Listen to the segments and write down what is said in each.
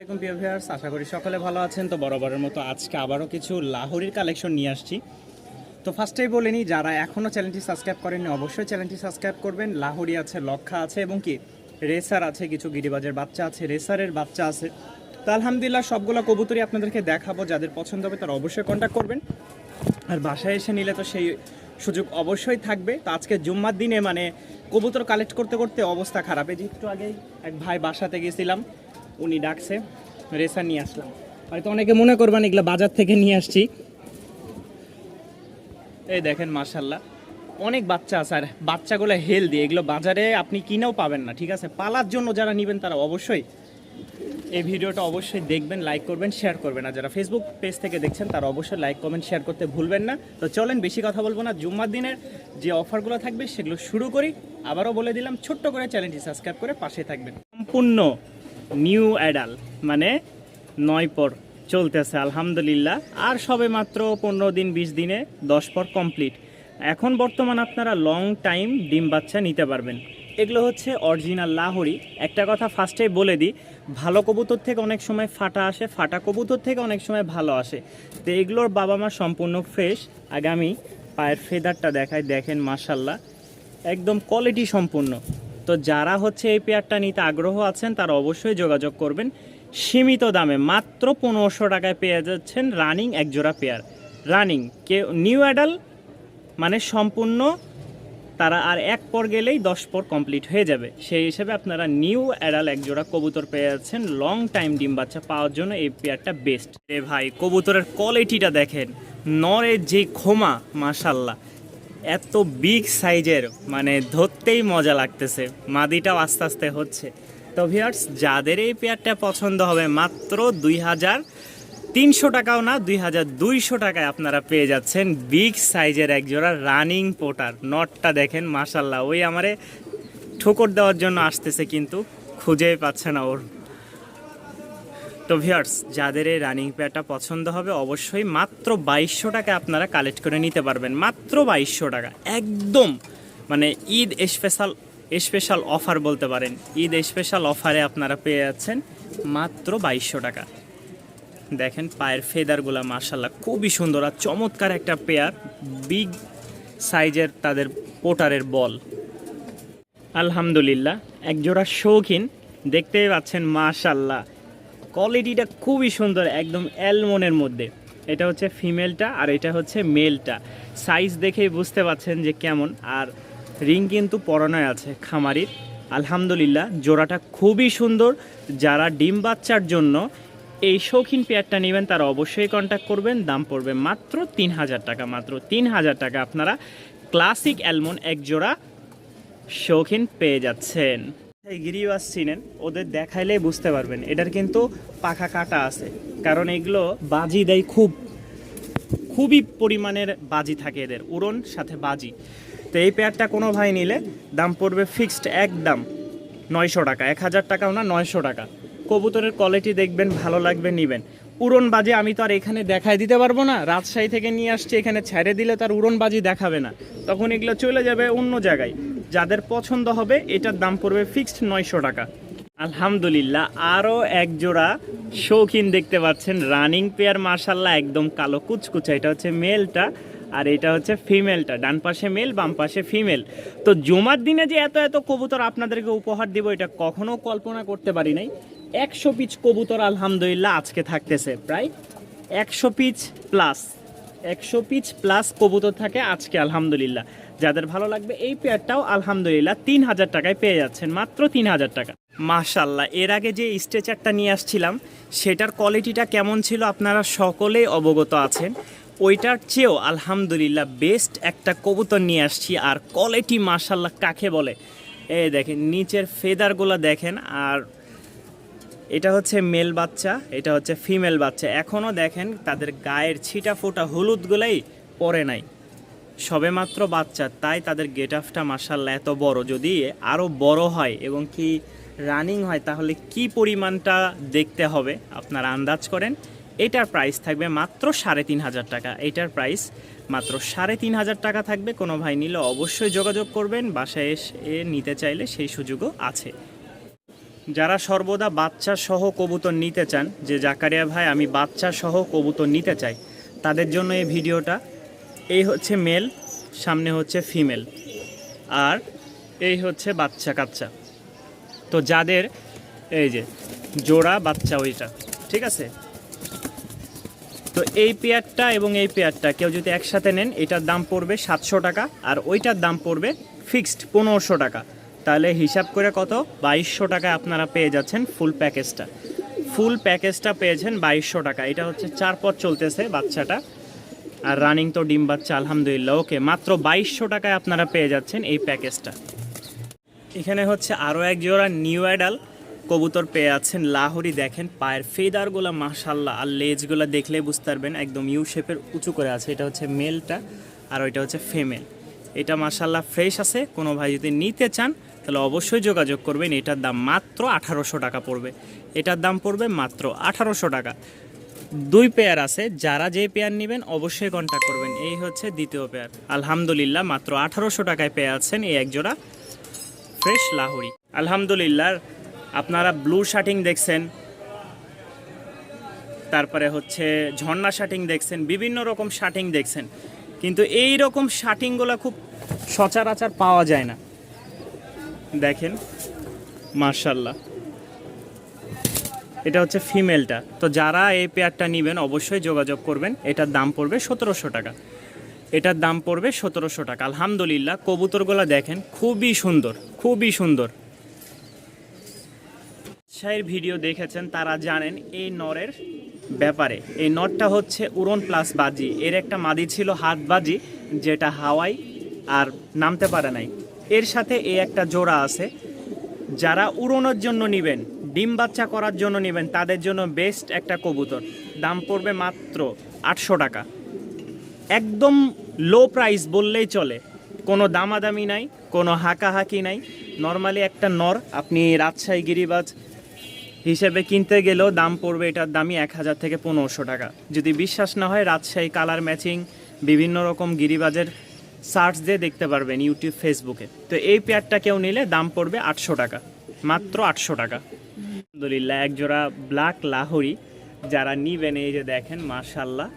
প্রিয় ভিউয়ার্স আশা করি সকলে ভালো আছেন। তো বরাবরের মতো আজকে আবারও কিছু লাহোরির কালেকশন নিয়ে আসছি। তো ফার্স্টেই বলে নিই, যারা এখনও চ্যানেলটি সাবস্ক্রাইব করেননি, অবশ্যই চ্যানেলটি সাবস্ক্রাইব করবেন। লাহোরি আছে লক্ষা আছে এবং কি, রেসার আছে, কিছু গিরিবাজের বাচ্চা আছে, রেসারের বাচ্চা আছে। তো আলহামদুলিল্লাহ সবগুলো কবুতরই আপনাদেরকে দেখাবো, যাদের পছন্দ হবে তারা অবশ্যই কন্ট্যাক্ট করবেন। আর বাসায় এসে নিলে তো সেই সুযোগ অবশ্যই থাকবে। তো আজকে জুম্মার দিনে মানে কবুতর কালেক্ট করতে করতে অবস্থা খারাপ। এই যে একটু আগেই এক ভাই বাসাতে গেছিলাম উনি ডাকছে রেসার নিয়ে আসলাম। হয়তো অনেকে মনে করবেন এগুলো বাজার থেকে নিয়ে আসছি। এই দেখেন মার্শাল্লাহ অনেক বাচ্চা আছে, আর বাচ্চাগুলো হেলদি এগুলো বাজারে আপনি কিনেও পাবেন না, ঠিক আছে? পালার জন্য যারা নেবেন তারা অবশ্যই এই ভিডিওটা অবশ্যই দেখবেন লাইক করবেন শেয়ার করবেন। আর যারা ফেসবুক পেজ থেকে দেখছেন, তারা অবশ্যই লাইক কমেন্ট শেয়ার করতে ভুলবেন না। তো চলেন, বেশি কথা বলব না। জুম্মার দিনের যে অফারগুলো থাকবে, সেগুলো শুরু করি। আবারও বলে দিলাম, ছোট্ট করে চ্যানেলটি সাবস্ক্রাইব করে পাশে থাকবেন। সম্পূর্ণ নিউ অ্যাডাল মানে নয় পর চলতেছে, আলহামদুলিল্লাহ। আর সবে মাত্র পনেরো দিন, বিশ দিনে দশ পর কমপ্লিট। এখন বর্তমান আপনারা লং টাইম ডিম বাচ্চা নিতে পারবেন। এগুলো হচ্ছে অরিজিনাল লাহরি। একটা কথা ফার্স্টেই বলে দিই, ভালো কবুতর থেকে অনেক সময় ফাটা আসে, ফাটা কবুতর থেকে অনেক সময় ভালো আসে। তো এগুলোর বাবা মা সম্পূর্ণ ফ্রেশ আগামী পায়ের ফেদারটা দেখায়, দেখেন মাসাল্লাহ একদম কোয়ালিটি সম্পূর্ণ। তো যারা হচ্ছে এই পেয়ারটা নিতে আগ্রহ আছেন, তারা অবশ্যই যোগাযোগ করবেন। সীমিত দামে মাত্র পনেরোশো টাকায় পেয়ে যাচ্ছেন রানিং একজোড়া পেয়ার। রানিং, কেউ নিউ অ্যাডাল মানে সম্পূর্ণ, তারা আর এক পর গেলেই দশ পর কমপ্লিট হয়ে যাবে। সেই হিসেবে আপনারা নিউ অ্যাডাল একজোড়া কবুতর পেয়ে যাচ্ছেন লং টাইম ডিম বাচ্চা পাওয়ার জন্য এই পেয়ারটা বেস্ট এ ভাই, কবুতরের কোয়ালিটিটা দেখেন নরের যে খোমা মাশাল্লাহ এত বিগ সাইজের মানে ধরতেই মজা লাগতেছে। মাদিটাও আস্তে আস্তে হচ্ছে। তো ভিয়ার্স যাদের এই পেয়ারটা পছন্দ হবে, মাত্র দুই হাজার তিনশো টাকাও না, দুই হাজার দুইশো টাকায় আপনারা পেয়ে যাচ্ছেন বিগ সাইজের একজোড়া রানিং পোটার। নটটা দেখেন মাশাল্লাহ ওই আমারে ঠোকর দেওয়ার জন্য আসতেছে, কিন্তু খুঁজেই পাচ্ছে না ওর। তো ভিয়ার্স যাদের এই রানিং পেয়ারটা পছন্দ হবে, অবশ্যই মাত্র বাইশশো টাকা আপনারা কালেক্ট করে নিতে পারবেন। মাত্র বাইশশো টাকা। একদম মানে ঈদ স্পেশাল স্পেশাল অফার বলতে পারেন। ঈদ স্পেশাল অফারে আপনারা পেয়ে যাচ্ছেন মাত্র বাইশশো টাকা। দেখেন, পায়ের ফেদারগুলো মার্শাল্লাহ খুবই সুন্দর আর চমৎকার একটা পেয়ার বিগ সাইজের তাদের পোটারের বল আলহামদুলিল্লাহ, একজোড়া শৌখিন, দেখতেই পাচ্ছেন মাশাল্লাহ কোয়ালিটিটা খুবই সুন্দর, একদম অ্যালমনের মধ্যে। এটা হচ্ছে ফিমেলটা আর এটা হচ্ছে মেলটা। সাইজ দেখেই বুঝতে পাচ্ছেন যে কেমন। আর রিং কিন্তু পরানোয় আছে খামারির। আলহামদুলিল্লাহ, জোড়াটা খুবই সুন্দর। যারা ডিম বাচ্চার জন্য এই শৌখিন পেয়ারটা নেবেন, তারা অবশ্যই কন্ট্যাক্ট করবেন। দাম পড়বে মাত্র তিন হাজার টাকা, মাত্র তিন হাজার টাকা আপনারা ক্লাসিক অ্যালমন এক জোড়া শৌখিন পেয়ে যাচ্ছেন। গিরিবাস চিনেন ওদের দেখাইলেই বুঝতে পারবেন, এটার কিন্তু পাখা কাটা আছে। কারণ এগুলো বাজি দেয় খুব, খুবই পরিমাণের বাজি থাকে এদের, উড়ন সাথে বাজি। তো এই পেয়ারটা কোনো ভাই নিলে দাম পড়বে ফিক্সড একদম নয়শো টাকা, এক হাজার টাকাও না, নয়শো টাকা। কবুতরের কোয়ালিটি দেখবেন, ভালো লাগবে, নেবেন। উড়ন বাজি আমি তো আর এখানে দেখায় দিতে পারব না, রাজশাহী থেকে নিয়ে আসছি, এখানে ছেড়ে দিলে তার উড়ন বাজি দেখাবে না। তখন এগুলো চলে যাবে অন্য জায়গায়। যাদের পছন্দ হবে, এটার দাম পড়বে ফিক্সড নয়শো টাকা। আলহামদুলিল্লাহ, আরও এক জোড়া শৌখিন দেখতে পাচ্ছেন রানিং পেয়ার মার্শাল্লাহ একদম কালো কুচকুচা। এটা হচ্ছে মেলটা আর এটা হচ্ছে ফিমেলটা ডান পাশে মেল বাম পাশে ফিমেল তো জুমার দিনে যে এত এত কবুতর আপনাদেরকে উপহার দিব, এটা কখনো কল্পনা করতে পারি নাই। একশো পিচ কবুতর, আলহামদুলিল্লাহ, আজকে থাকতেছে। প্রায় একশো পিচ প্লাস একশো পিচ প্লাস কবুতর থাকে আজকে, আলহামদুলিল্লাহ। যাদের ভালো লাগবে এই পেয়ারটাও আলহামদুলিল্লাহ, তিন হাজার টাকায় পেয়ে যাচ্ছেন, মাত্র তিন হাজার টাকা। মাশাল্লাহ এর আগে যে স্ট্রেচারটা নিয়ে আসছিলাম, সেটার কোয়ালিটিটা কেমন ছিল আপনারা সকলেই অবগত আছেন। ওইটার চেয়েও, আলহামদুলিল্লাহ বেস্ট একটা কবুতর নিয়ে আসছি, আর কোয়ালিটি মাশাল্লাহ কাকে বলে? এই দেখেন, নিচের ফেদারগুলো দেখেন, আর এটা হচ্ছে মেল বাচ্চা, এটা হচ্ছে ফিমেল বাচ্চা। এখনও দেখেন তাদের গায়ের ছিটা ফোটা হলুদগুলাই পরে নাই। সবেমাত্র বাচ্চা, তাই তাদের গেট আপটা মার্শাল্লাহ এত বড়। যদি আরও বড় হয় এবং কি রানিং হয়, তাহলে কি পরিমাণটা দেখতে হবে? আপনারা আন্দাজ করেন। এটার প্রাইস থাকবে মাত্র সাড়ে তিন হাজার টাকা। এটার প্রাইস মাত্র সাড়ে তিন হাজার টাকা থাকবে। কোনো ভাই নিলে অবশ্যই যোগাযোগ করবেন। বাসায় এসে নিতে চাইলে সেই সুযোগও আছে। যারা সর্বদা বাচ্চা সহ কবুতর নিতে চান, যে জাকারিয়া ভাই, আমি বাচ্চা সহ কবুতর নিতে চাই, তাদের জন্য এই ভিডিওটা। এই হচ্ছে মেল সামনে হচ্ছে ফিমেল আর এই হচ্ছে বাচ্চা কাচ্চা। তো যাদের এই যে জোড়া বাচ্চা ওইটা, ঠিক আছে? তো এই পেয়ারটা এবং এই পেয়ারটা কেউ যদি একসাথে নেন, এটার দাম পড়বে সাতশো টাকা, আর ওইটার দাম পড়বে ফিক্সড পনেরোশো টাকা। তাহলে হিসাব করে কত? বাইশশো টাকায় আপনারা পেয়ে যাচ্ছেন ফুল প্যাকেজটা ফুল প্যাকেজটা পেয়েছেন বাইশশো টাকা। এটা হচ্ছে চার পথ চলতেছে বাচ্চাটা। আর রানিং তো ডিম বাচ্চা, আলহামদুলিল্লাহ। ওকে মাত্র বাইশশো টাকায় আপনারা পেয়ে যাচ্ছেন এই প্যাকেজটা এখানে হচ্ছে আরও এক জোড়া নিউ অ্যাডাল কবুতর পেয়ে আছেন লাহোরি। দেখেন, পায়ের ফেদারগুলো মাশাল্লাহ আর লেজগুলো দেখলে বুঝতে পারবেন একদম ইউ শেপের উঁচু করে আছে। এটা হচ্ছে মেলটা আর ওইটা হচ্ছে ফিমেল এটা মাশাল্লাহ ফ্রেশ আছে। কোনো ভাই যদি নিতে চান তাহলে অবশ্যই যোগাযোগ করবেন। এটার দাম মাত্র আঠারোশো টাকা পড়বে। এটার দাম পড়বে মাত্র আঠারোশো টাকা। দুই পেয়ার আছে। যারা যে পেয়ার নেবেন, অবশ্যই কন্ট্যাক্ট করবেন। এই হচ্ছে দ্বিতীয় পেয়ার আলহামদুলিল্লাহ, মাত্র আঠারোশো টাকায় পেয়ে আছেন এই একজোড়া ফ্রেশ লাহোরি। আলহামদুলিল্লাহ, আপনারা ব্লু শার্টিং দেখছেন। তারপরে হচ্ছে ঝর্ণা শার্টিং দেখছেন। বিভিন্ন রকম শার্টিং দেখছেন। কিন্তু এই রকম শার্টিংগুলো খুব সচরাচর পাওয়া যায় না। দেখেন মার্শাল্লাহ এটা হচ্ছে ফিমেলটা। তো যারা এই পেয়ারটা নেবেন, অবশ্যই যোগাযোগ করবেন। এটার দাম পড়বে সতেরোশো টাকা। এটার দাম পড়বে সতেরোশো টাকা। আলহামদুলিল্লাহ, কবুতরগুলো দেখেন, খুবই সুন্দর খুবই সুন্দর। শাহের ভিডিও দেখেছেন, তারা জানেন এই নরের ব্যাপারে। এই নরটা হচ্ছে উড়ন প্লাস বাজি। এর একটা মাদি ছিল হাত বাজি, যেটা হাওয়াই আর নামতে পারে নাই। এর সাথে এই একটা জোড়া আছে। যারা উড়নোর জন্য নেবেন, ডিম বাচ্চা করার জন্য নেবেন, তাদের জন্য বেস্ট একটা কবুতর। দাম পড়বে মাত্র আটশো টাকা। একদম লো প্রাইস বললেই চলে। কোনো দামাদামি নাই, কোনো হাকাহাকি নাই। নর্মালি একটা নর, আপনি রাজশাহী গিরিবাজ হিসেবে কিনতে গেলেও দাম পড়বে এটার দামই এক হাজার থেকে পনেরোশো টাকা। যদি বিশ্বাস না হয়, রাজশাহী কালার ম্যাচিং বিভিন্ন রকম গিরিবাজের সার্চ দিয়ে দেখতে পারবেন ইউটিউব ফেসবুকে তো এই পেয়ারটা কেউ নিলে দাম পড়বে আটশো টাকা, মাত্র আটশো টাকা। আলহামদুলিল্লাহ, একজোড়া ব্ল্যাক লাহোরি, যারা নিবেন এই যে দেখেন মার্শাল্লাহ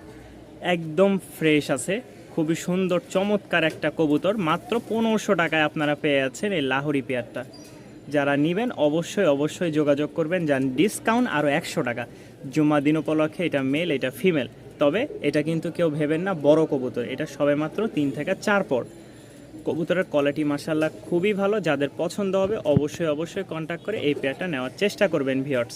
একদম ফ্রেশ আছে, খুবই সুন্দর, চমৎকার একটা কবুতর, মাত্র পনেরোশো টাকায় আপনারা পেয়ে যাচ্ছেন এই লাহোরি পেয়ারটা যারা নেবেন, অবশ্যই অবশ্যই যোগাযোগ করবেন, যান ডিসকাউন্ট আরও একশো টাকা। জুমা দিন উপলক্ষে এটা মেল এটা ফিমেল তবে এটা কিন্তু কেউ ভেবেন না, বড় কবুতর। এটা সবে মাত্র তিন থেকে চার পর। কবুতরের কোয়ালিটি মাসাল্লাহ খুবই ভালো, যাদের পছন্দ হবে অবশ্যই অবশ্যই কন্ট্যাক্ট করে এই পেয়ারটা নেওয়ার চেষ্টা করবেন ভিওর্স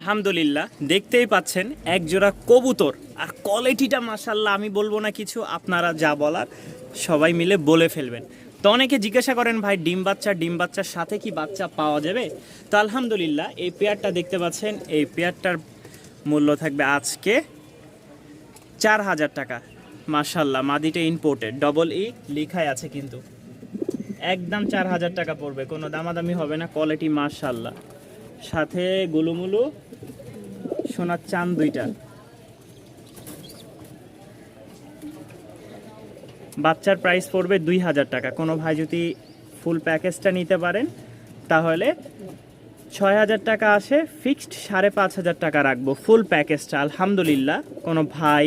আলহামদুলিল্লাহ, দেখতেই পাচ্ছেন এক জোড়া কবুতর। আর কোয়ালিটিটা মাসাল্লাহ আমি বলব না কিছু, আপনারা যা বলার সবাই মিলে বলে ফেলবেন। তো অনেকে জিজ্ঞাসা করেন, ভাই, ডিম বাচ্চা, ডিম বাচ্চার সাথে কি বাচ্চা পাওয়া যাবে? তো আলহামদুলিল্লাহ, এই পেয়ারটা দেখতে পাচ্ছেন, এই পেয়ারটার মূল্য থাকবে আজকে চার হাজার টাকা। মাসাল্লাহ মাদিটা ইম্পোর্টেড ডবল ই লিখাই আছে কিন্তু। একদম চার হাজার টাকা পড়বে, কোনো দামাদামি হবে না কোয়ালিটি মাশাল্লাহ সাথে গুলুমুলু, সোনার চান দুইটা। বাচ্চার প্রাইস পড়বে দুই হাজার টাকা। কোনো ভাই যদি ফুল প্যাকেজটা নিতে পারেন, তাহলে ছয় হাজার টাকা আসে ফিক্সড সাড়ে পাঁচ হাজার টাকা রাখব ফুল প্যাকেজটা আলহামদুলিল্লাহ। কোনো ভাই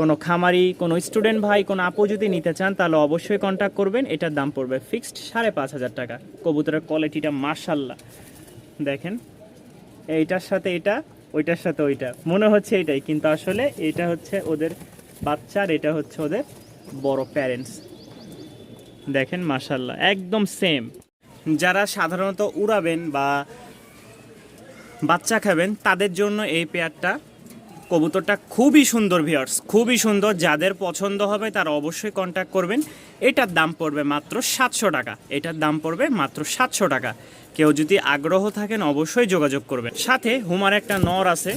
কোনো খামারি, কোনো স্টুডেন্ট ভাই, কোনো আপু যদি নিতে চান, তাহলে অবশ্যই কন্ট্যাক্ট করবেন। এটার দাম পড়বে ফিক্সড সাড়ে পাঁচ হাজার টাকা। কবুতরের কোয়ালিটিটা মার্শাল্লাহ দেখেন, এইটার সাথে এটা, ওইটার সাথে ওইটা। মনে হচ্ছে এটাই, কিন্তু আসলে এটা হচ্ছে ওদের বাচ্চার এটা হচ্ছে ওদের বড় প্যারেন্টস দেখেন মার্শাল্লাহ একদম সেম যারা সাধারণত উড়াবেন বা বাচ্চা খাবেন, তাদের জন্য এই পেয়ারটা কবুতরটা খুবই সুন্দর ভিওর্স খুবই সুন্দর। যাদের পছন্দ হবে তারা অবশ্যই কন্ট্যাক্ট করবেন। এটার দাম পড়বে মাত্র সাতশো টাকা। এটার দাম পড়বে মাত্র সাতশো টাকা। কেউ যদি আগ্রহ থাকেন অবশ্যই যোগাযোগ করবেন। সাথে হুমার একটা নর আছে,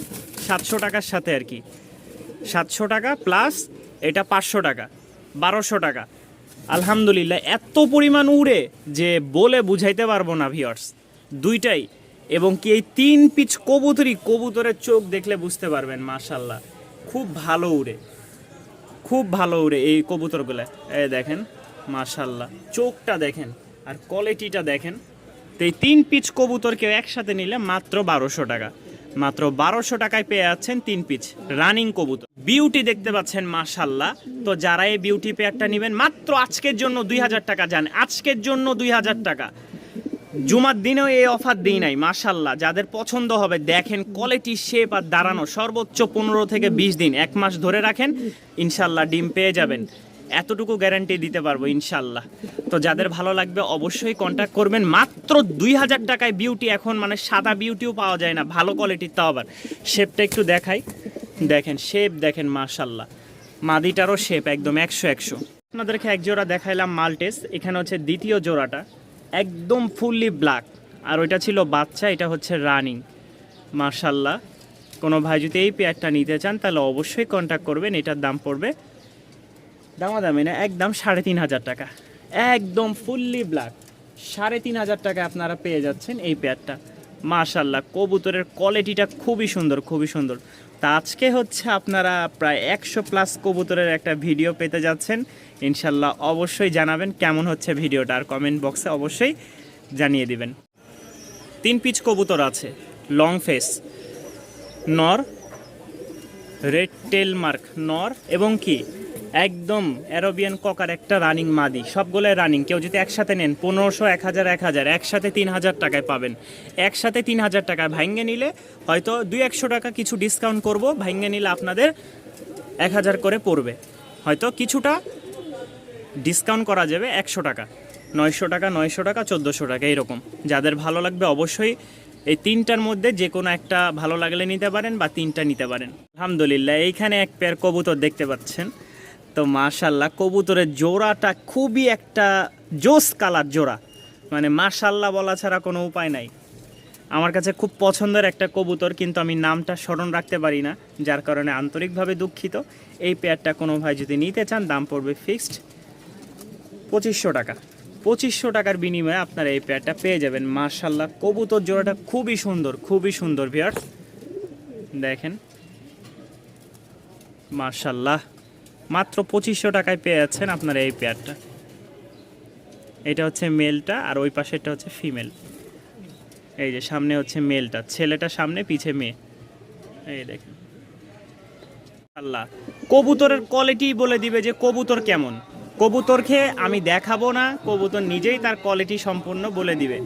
সাতশো টাকার সাথে আর কি। সাতশো টাকা প্লাস এটা পাঁচশো টাকা, বারোশো টাকা। আলহামদুলিল্লাহ, এত পরিমাণ উড়ে যে বলে বুঝাইতে পারব না ভিওর্স দুইটাই। এবং কি এই তিন পিচ কবুতরি কবুতরের চোখ দেখলে বুঝতে পারবেন মাশাল্লাহ খুব ভালো উড়ে। খুব ভালো উড়ে এই কবুতরগুলো। এই দেখেন মাশাল্লাহ চোখটা দেখেন আর কোয়ালিটিটা দেখেন। তো এই তিন পিচ কবুতর কেউ একসাথে নিলে মাত্র বারোশো টাকা। মাত্র বারোশো টাকায় পেয়ে যাচ্ছেন তিন পিচ রানিং কবুতর। বিউটি দেখতে পাচ্ছেন মাশাল্লাহ তো যারা এই বিউটি পেয়ারটা নেবেন, মাত্র আজকের জন্য দুই হাজার টাকা যান। আজকের জন্য দুই হাজার টাকা। জুমার দিনেও এই অফার দিই নাই মাশাল্লাহ যাদের পছন্দ হবে, দেখেন কোয়ালিটি শেপ আর দাঁড়ানো সর্বোচ্চ পনেরো থেকে বিশ দিন, এক মাস ধরে রাখেন ইনশাল্লাহ ডিম পেয়ে যাবেন। এতটুকু গ্যারান্টি দিতে পারব ইনশাল্লাহ তো যাদের ভালো লাগবে, অবশ্যই কন্ট্যাক্ট করবেন। মাত্র দুই হাজার টাকায় বিউটি এখন মানে সাদা বিউটিও পাওয়া যায় না, ভালো কোয়ালিটির তাও আবার। শেপটা একটু দেখাই। দেখেন শেপ দেখেন মাশাল্লাহ মাদিটারও শেপ একদম একশো একশো। আপনাদেরকে এক জোড়া দেখাইলাম মাল্টেস, এখানে হচ্ছে দ্বিতীয় জোড়াটা। একদম ফুললি ব্ল্যাক। আর ওইটা ছিল বাচ্চা, এটা হচ্ছে রানিং। মার্শাল্লাহ কোনো ভাই যদি এই পেয়ারটা নিতে চান, তাহলে অবশ্যই কন্ট্যাক্ট করবেন, এটার দাম পড়বে দামাদামি না, একদম সাড়ে তিন হাজার টাকা। একদম ফুললি ব্ল্যাক। সাড়ে তিন হাজার টাকা আপনারা পেয়ে যাচ্ছেন এই পেয়ারটা। মার্শাল্লাহ কবুতরের কোয়ালিটিটা খুবই সুন্দর খুবই সুন্দর। তা আজকে হচ্ছে আপনারা প্রায় একশো প্লাস কবুতরের একটা ভিডিও পেতে যাচ্ছেন। ইনশাল্লাহ অবশ্যই জানাবেন কেমন হচ্ছে ভিডিওটা আর কমেন্ট বক্সে অবশ্যই জানিয়ে দিবেন। তিন পিচ কবুতর আছে লং ফেস নর রেড টেল মার্ক নর এবং কি? একদম অ্যারোবিয়ান ককার একটা রানিং মাদি সবগুলো রানিং কেউ যদি একসাথে নেন, পনেরোশো, এক হাজার এক হাজার, একসাথে তিন হাজার টাকায় পাবেন। একসাথে তিন হাজার টাকায় ভাঙ্গে নিলে হয়তো দুই একশো টাকা কিছু ডিসকাউন্ট করব, ভাঙ্গে নিলে আপনাদের এক হাজার করে পড়বে। হয়তো কিছুটা ডিসকাউন্ট করা যাবে একশো টাকা। নয়শো টাকা নয়শো টাকা, চোদ্দোশো টাকা, এরকম। যাদের ভালো লাগবে অবশ্যই এই তিনটার মধ্যে যে কোনো একটা ভালো লাগলে নিতে পারেন বা তিনটা নিতে পারেন। আলহামদুলিল্লাহ, এইখানে এক পেয়ার কবুতর দেখতে পাচ্ছেন। তো মাশাল্লাহ কবুতরের জোড়াটা খুবই একটা জোস কালার জোড়া। মানে মাশাল্লাহ বলা ছাড়া কোনো উপায় নাই। আমার কাছে খুব পছন্দের একটা কবুতর, কিন্তু আমি নামটা স্মরণ রাখতে পারি না, যার কারণে আন্তরিকভাবে দুঃখিত। এই পেয়ারটা কোনো ভাই যদি নিতে চান, দাম পড়বে ফিক্সড পঁচিশশো টাকা। পঁচিশশো টাকার বিনিময়ে আপনারা এই পেয়ারটা পেয়ে যাবেন। মার্শাল্লাহ কবুতর জোড়াটা খুবই সুন্দর খুবই সুন্দর ভিয়ার দেখেন। মার্শাল্লাহ মাত্র পঁচিশশো টাকায় পেয়ে যাচ্ছেন আপনারা এই পেয়ারটা এটা হচ্ছে মেলটা আর ওই পাশেরটা হচ্ছে ফিমেল এই যে সামনে হচ্ছে মেলটা ছেলেটা সামনে, পিছে মেয়ে। এই দেখেন। আল্লাহ, কবুতরের কোয়ালিটি বলে দিবে যে কবুতর কেমন। কবুতরকে আমি দেখাবো না, কবুতর নিজেই তার কোয়ালিটি সম্পূর্ণ বলে দিবে।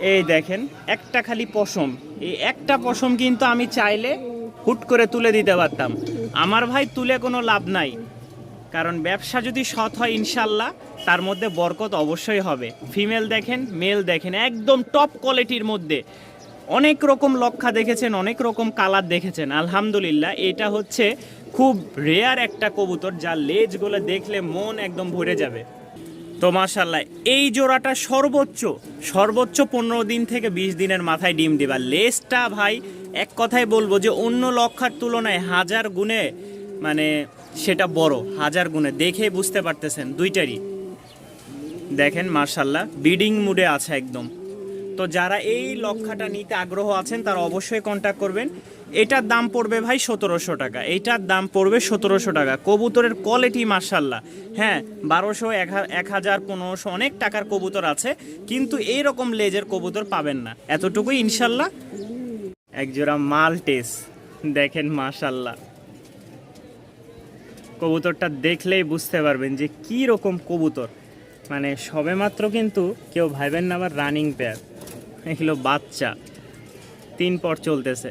এই দেখেন, একটা খালি পশম। এই একটা পশম কিন্তু আমি চাইলে হুট করে তুলে দিতে পারতাম। আমার ভাই তুলে কোনো লাভ নাই। কারণ ব্যবসা যদি সৎ হয় ইনশাল্লাহ, তার মধ্যে বরকত অবশ্যই হবে। ফিমেল দেখেন মেল দেখেন, একদম টপ কোয়ালিটির মধ্যে। অনেক রকম লক্ষা দেখেছেন, অনেক রকম কালার দেখেছেন। আলহামদুলিল্লাহ, এটা হচ্ছে খুব রেয়ার একটা কবুতর যার লেজগুলো দেখলে মন একদম ভরে যাবে। তো মাশাল্লাহ এই জোড়াটা সর্বোচ্চ সর্বোচ্চ পনেরো দিন থেকে বিশ দিনের মাথায় ডিম দিবা। লেজটা ভাই, এক কথায় বলব যে অন্য লক্ষার তুলনায় হাজার গুণে মানে সেটা বড়, হাজার গুণে। দেখে বুঝতে পারতেছেন দুইটারই। দেখেন মার্শাল্লাহ বিডিং মুডে আছে একদম। তো যারা এই লক্ষাটা নিতে আগ্রহ আছেন, তারা অবশ্যই কন্ট্যাক্ট করবেন। এটার দাম পড়বে ভাই সতেরোশো টাকা। এইটার দাম পড়বে সতেরোশো টাকা। কবুতরের কোয়ালিটি মার্শাল্লাহ হ্যাঁ বারোশো, এক হাজার, পনেরোশো অনেক টাকার কবুতর আছে, কিন্তু এই রকম লেজের কবুতর পাবেন না। এতটুকুই ইনশাল্লাহ একজোড়া মালটেস, দেখেন মাশাল্লাহ কবুতরটা দেখলেই বুঝতে পারবেন যে কি রকম কবুতর। মানে সবেমাত্র কিন্তু কেউ ভাইবেন না আবার রানিং পেয়ার এগুলো বাচ্চা। তিন পর চলতেছে।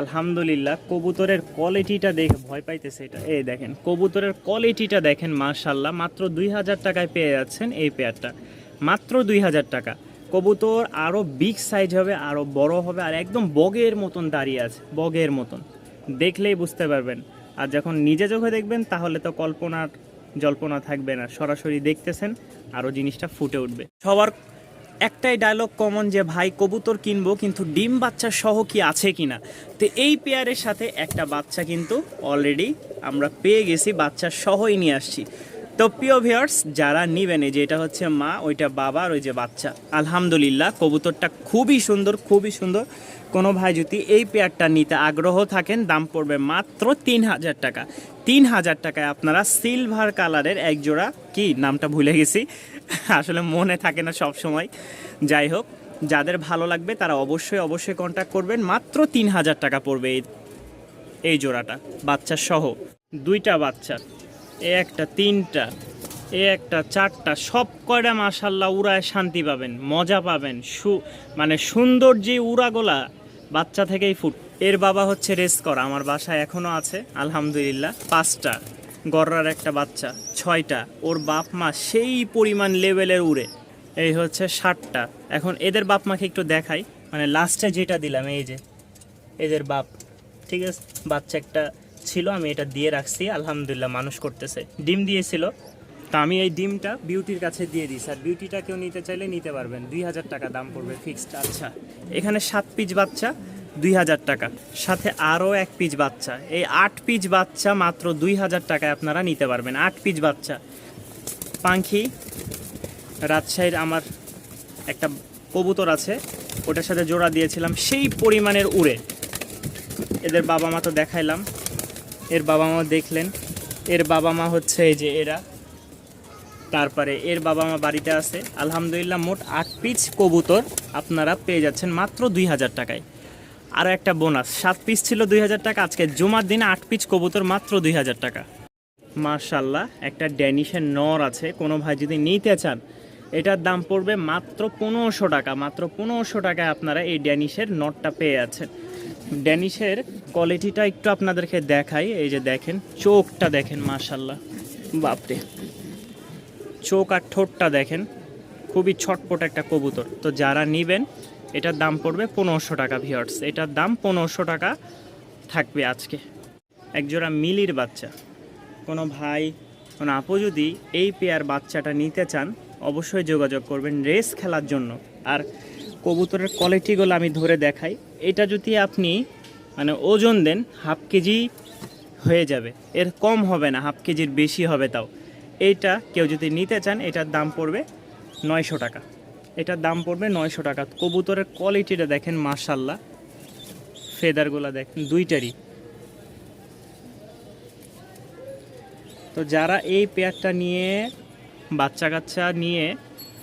আলহামদুলিল্লাহ, কবুতরের কোয়ালিটিটা দেখে ভয় পাইতেছে এটা। এই দেখেন, কবুতরের কোয়ালিটিটা দেখেন মাশাল্লাহ মাত্র দুই হাজার টাকায় পেয়ে যাচ্ছেন এই পেয়ারটা মাত্র দুই হাজার টাকা। কবুতর আরও বিগ সাইজ হবে আরও বড় হবে, আর একদম বগের মতন দাঁড়িয়ে আছে, বগের মতন। দেখলেই বুঝতে পারবেন। আর যখন নিজে চোখে দেখবেন, তাহলে তো কল্পনার জল্পনা থাকবে না, সরাসরি দেখতেছেন আরও জিনিসটা ফুটে উঠবে। সবার একটাই ডায়লগ কমন যে, ভাই, কবুতর কিনবো, কিন্তু ডিম বাচ্চা সহ কি আছে কিনা তো এই পেয়ারের সাথে একটা বাচ্চা কিন্তু অলরেডি আমরা পেয়ে গেছি, বাচ্চা সহই নিয়ে আসছি। তো প্রিয় ভিউয়ার্স, যারা নিবেন, এই যে এটা হচ্ছে মা, ওইটা বাবা আর ওই যে বাচ্চা। আলহামদুলিল্লাহ, কবুতরটা খুবই সুন্দর খুবই সুন্দর। কোনো ভাই যদি এই পেয়ারটা নিতে আগ্রহ থাকেন, দাম পড়বে মাত্র তিন হাজার টাকা। তিন হাজার টাকায় আপনারা সিলভার কালারের এক জোড়া, কি নামটা ভুলে গেছি, আসলে মনে থাকে না সব সময় যাই হোক, যাদের ভালো লাগবে, তারা অবশ্যই অবশ্যই কন্ট্যাক্ট করবেন। মাত্র তিন হাজার টাকা পড়বে এই এই জোড়াটা বাচ্চা সহ দুইটা বাচ্চা। এ একটা, তিনটা, এ একটা, চারটা, সব কয়টা মাশাল্লাহ উড়ায় শান্তি পাবেন, মজা পাবেন, সু মানে সুন্দর যে উড়াগোলা বাচ্চা থেকেই ফুট। এর বাবা হচ্ছে রেস করা আমার বাসায় এখনও আছে, আলহামদুলিল্লাহ, পাঁচটা, গররার একটা বাচ্চা, ছয়টা, ওর বাপ মা সেই পরিমাণ লেভেলের উড়ে। এই হচ্ছে ষাটটা। এখন এদের বাপ মাকে একটু দেখাই মানে লাস্টে যেটা দিলাম, এই যে, এদের বাপ, ঠিক আছে? বাচ্চা একটা ছিল, আমি এটা দিয়ে রাখছি, আলহামদুলিল্লাহ মানুষ করতেছে। ডিম দিয়েছিল, তা আমি এই ডিমটা বিউটির কাছে দিয়ে দিই স্যার বিউটিটা কেউ নিতে চাইলে নিতে পারবেন। দুই হাজার টাকা দাম পড়বে ফিক্সড আচ্ছা এখানে সাত পিস বাচ্চা, দুই হাজার টাকা। সাথে আরও এক পিস বাচ্চা। এই আট পিস বাচ্চা মাত্র দুই হাজার টাকায় আপনারা নিতে পারবেন। আট পিস বাচ্চা। পাখি, রাজশাহীর আমার একটা কবুতর আছে, ওটার সাথে জোড়া দিয়েছিলাম। সেই পরিমাণের উড়ে। এদের বাবা মা তো দেখাইলাম। এর বাবা মা দেখলেন। এর বাবা মা হচ্ছে এই যে এরা। তারপরে এর বাবা মা বাড়িতে আছে। আলহামদুলিল্লাহ মোট আট পিস কবুতর আপনারা পেয়ে যাচ্ছেন মাত্র দুই হাজার টাকায়। আরও একটা বোনাস সাত পিস ছিল দুই হাজার টাকা, আজকে জুমার দিনে আট পিস কবুতর মাত্র দুই হাজার টাকা। মার্শাল্লাহ একটা ড্যানিশের নর আছে, কোনো ভাই যদি নিতে চান, এটার দাম পড়বে মাত্র পনেরোশো টাকা, মাত্র পনেরোশো টাকায় আপনারা এই ড্যানিশের নটটা পেয়ে যাচ্ছেন। ড্যানিশের কোয়ালিটিটা একটু আপনাদেরকে দেখাই। এই যে দেখেন, চোখটা দেখেন মার্শাল্লাহ বাপরে। চোখ আর ঠোঁটটা দেখেন, খুবই ছটপট একটা কবুতর। তো যারা নেবেন, এটার দাম পড়বে পনেরোশো টাকা ভিওর্স এটার দাম পনেরোশো টাকা থাকবে আজকে। একজোড়া মিলির বাচ্চা। কোনো ভাই, কোনো আপু যদি এই পেয়ার বাচ্চাটা নিতে চান, অবশ্যই যোগাযোগ করবেন রেস খেলার জন্য। আর কবুতরের কোয়ালিটিগুলো আমি ধরে দেখাই। এটা যদি আপনি মানে ওজন দেন, হাফ কেজি হয়ে যাবে। এর কম হবে না, হাফ কেজির বেশি হবে তাও। এইটা কেউ যদি নিতে চান, এটার দাম পড়বে নয়শো টাকা। এটার দাম পড়বে নয়শো টাকা। কবুতরের কোয়ালিটিটা দেখেন মার্শাল্লাহ ফেদারগুলো দেখেন দুইটারই। তো যারা এই পেয়ারটা নিয়ে বাচ্চা কাচ্চা নিয়ে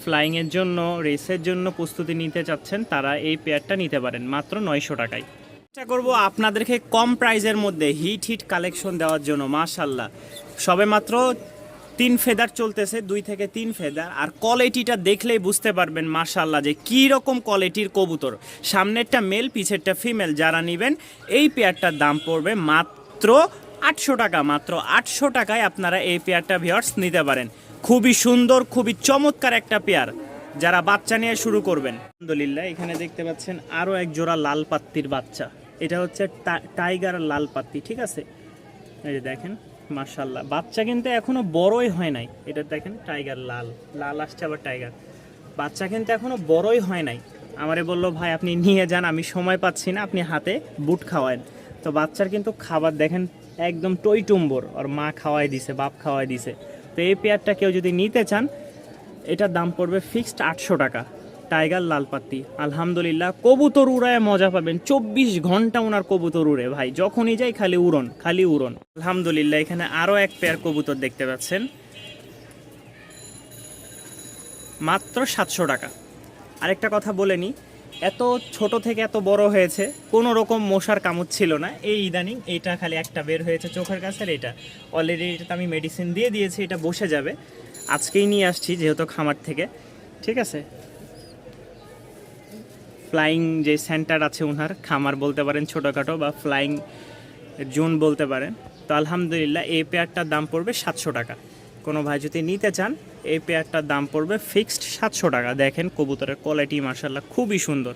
ফ্লাইংয়ের জন্য, রেসের জন্য প্রস্তুতি নিতে চাচ্ছেন, তারা এই পেয়ারটা নিতে পারেন মাত্র নয়শো টাকায়। চেষ্টা করব আপনাদেরকে কম প্রাইজের মধ্যে হিট হিট কালেকশন দেওয়ার জন্য মাশাল্লাহ সবে মাত্র তিন ফেদার চলতেছে, দুই থেকে তিন ফেদার, আর কোয়ালিটিটা দেখলেই বুঝতে পারবেন মাশাল্লাহ যে কী রকম কোয়ালিটির কবুতর। সামনেরটা মেল, পিছেরটা ফিমেল, যারা নেবেন, এই পেয়ারটার দাম পড়বে মাত্র আটশো টাকা, মাত্র আটশো টাকায় আপনারা এই পেয়ারটা ভিওর্স নিতে পারেন। খুবই সুন্দর, খুবই চমৎকার একটা পেয়ার যারা বাচ্চা নিয়ে শুরু করবেন। আলহামদুলিল্লাহ, এখানে দেখতে পাচ্ছেন আরও এক জোড়া লাল পাত্তির বাচ্চা। এটা হচ্ছে টাইগার লাল পাত্তি, ঠিক আছে? এই যে দেখেন মার্শাল্লাহ বাচ্চা কিন্তু এখনও বড়ই হয় নাই। এটা দেখেন, টাইগার লাল। লাল আসছে আবার টাইগার। বাচ্চা কিন্তু এখনও বড়ই হয় নাই। আমারে বলল, ভাই, আপনি নিয়ে যান, আমি সময় পাচ্ছি না, আপনি হাতে বুট খাওয়ান তো বাচ্চার কিন্তু খাবার, দেখেন, একদম টইটুম্বর। আর মা খাওয়াই দিছে, বাপ খাওয়াই দিছে। তো এই পেয়ারটা কেউ যদি নিতে চান, এটার দাম পড়বে ফিক্সড আটশো টাকা। টাইগার লালপাত্তি আলহামদুলিল্লাহ, কবুতর উড়ায় মজা পাবেন। চব্বিশ ঘণ্টা ওনার কবুতর উড়ে। ভাই, যখনই যাই খালি উড়ন খালি উড়ন। আলহামদুলিল্লাহ, এখানে আরও এক পেয়ার কবুতর দেখতে পাচ্ছেন। মাত্র সাতশো টাকা। আরেকটা কথা বলে নিই এত ছোট থেকে এত বড় হয়েছে, কোনো রকম মশার কামড় ছিল না। এই ইদানিং এটা খালি একটা বের হয়েছে চোখের কাছে আর এটা। অলরেডি এটাতে আমি মেডিসিন দিয়ে দিয়েছি, এটা বসে যাবে। আজকেই নিয়ে আসছি যেহেতু খামার থেকে। ঠিক আছে? ফ্লাইং যে সেন্টার আছে ওনার খামার বলতে পারেন ছোটোখাটো বা ফ্লাইং জোন বলতে পারেন। তো আলহামদুলিল্লাহ এই পেয়ারটার দাম পড়বে সাতশো টাকা। কোনো ভাই যদি নিতে চান, এই পেয়ারটার দাম পড়বে ফিক্সড সাতশো টাকা। দেখেন, কবুতরের কোয়ালিটি মার্শাল্লাহ খুবই সুন্দর।